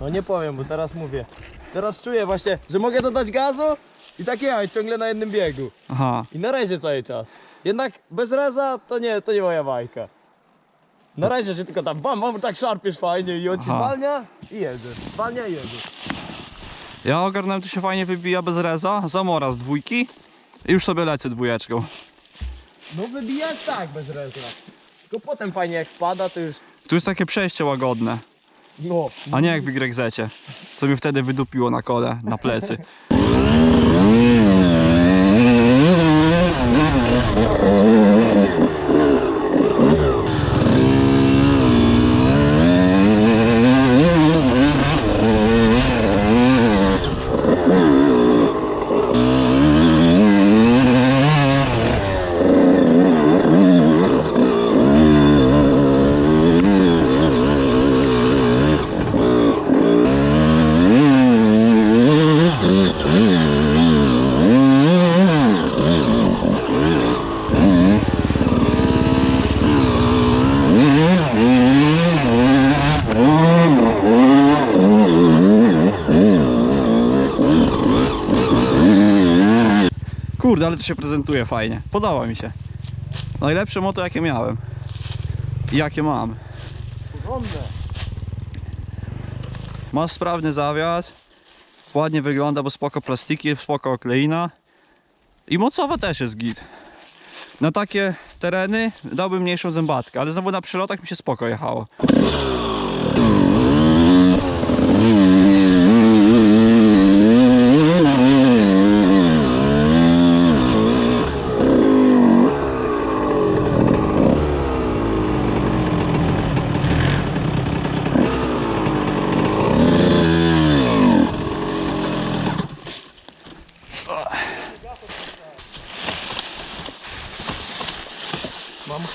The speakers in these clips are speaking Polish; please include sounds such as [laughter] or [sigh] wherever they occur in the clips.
No nie powiem, bo teraz mówię. Teraz czuję właśnie, że mogę dodać gazu i tak jechać ciągle na jednym biegu. Aha. I na razie cały czas. Jednak bez reza to nie, to nie moja bajka. Na razie się tylko tam bam, bam, tak szarpiesz fajnie i on ci Aha. zwalnia i jedzie. Zwalnia i jedzie. Ja ogarnąłem, tu się fajnie wybija bez reza, zamora z dwójki i już sobie lecę dwójeczką. No wybijać tak bez reza. Tylko potem fajnie jak wpada to już, Tu jest takie przejście łagodne, no. a nie jak w YZ, co mi wtedy wydupiło na kole, na plecy. [laughs] Kurde, ale to się prezentuje fajnie. Podoba mi się. Najlepsze moto jakie miałem. I jakie mam. Porządne. Masz sprawny zawias. Ładnie wygląda, bo spoko plastiki, spoko okleina. I mocowa też jest git. Na takie tereny dałbym mniejszą zębatkę, ale znowu na przylotach mi się spoko jechało.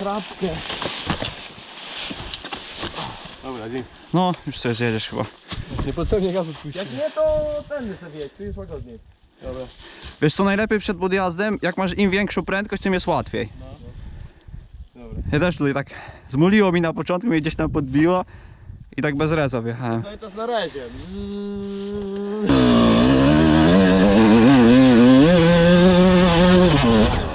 Mam chrapkę. Dobra, dzięki. No, już sobie zjedziesz chyba. Niepotrzebnie gazu spuściłem. Jak nie to ten sobie jedź, tu jest łagodniej. Dobra. Wiesz co najlepiej przed podjazdem? Jak masz im większą prędkość, tym jest łatwiej. Dobra. Ja też tutaj tak zmuliło mi na początku, mnie gdzieś tam podbiło i tak bez reza wjechałem. Cały czas na razie. Prawie! [laughs]